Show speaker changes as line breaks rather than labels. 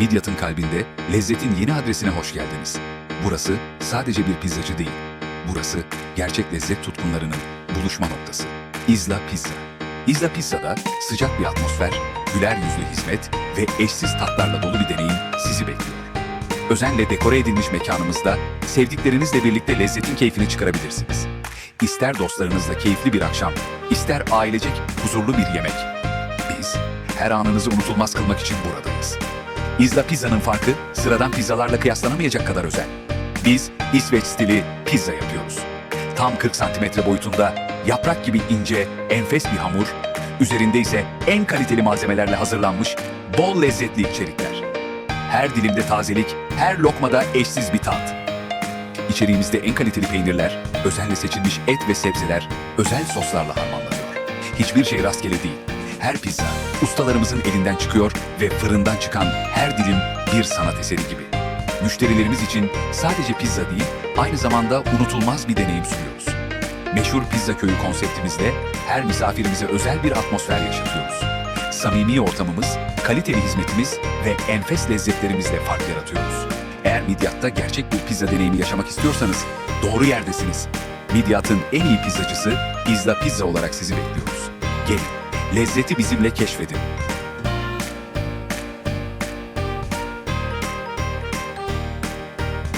Midyat'ın kalbinde lezzetin yeni adresine hoş geldiniz. Burası sadece bir pizzacı değil. Burası gerçek lezzet tutkunlarının buluşma noktası. İzla Pizza. İzla Pizza'da sıcak bir atmosfer, güler yüzlü hizmet ve eşsiz tatlarla dolu bir deneyim sizi bekliyor. Özenle dekore edilmiş mekanımızda sevdiklerinizle birlikte lezzetin keyfini çıkarabilirsiniz. İster dostlarınızla keyifli bir akşam, ister ailecek huzurlu bir yemek. Biz her anınızı unutulmaz kılmak için buradayız. İzla Pizza'nın farkı sıradan pizzalarla kıyaslanamayacak kadar özel. Biz İsveç stili pizza yapıyoruz. Tam 40 santimetre boyutunda yaprak gibi ince, enfes bir hamur, üzerinde ise en kaliteli malzemelerle hazırlanmış bol lezzetli içerikler. Her dilimde tazelik, her lokmada eşsiz bir tat. İçeriğimizde en kaliteli peynirler, özenle seçilmiş et ve sebzeler, özel soslarla harmanlanıyor. Hiçbir şey rastgele değil. Her pizza ustalarımızın elinden çıkıyor ve fırından çıkan her dilim bir sanat eseri gibi. Müşterilerimiz için sadece pizza değil, aynı zamanda unutulmaz bir deneyim sunuyoruz. Meşhur Pizza Köyü konseptimizde her misafirimize özel bir atmosfer yaşatıyoruz. Samimi ortamımız, kaliteli hizmetimiz ve enfes lezzetlerimizle fark yaratıyoruz. Eğer Midyat'ta gerçek bir pizza deneyimi yaşamak istiyorsanız doğru yerdesiniz. Midyat'ın en iyi pizzacısı İzla Pizza olarak sizi bekliyoruz. Gelin, lezzeti bizimle keşfedin.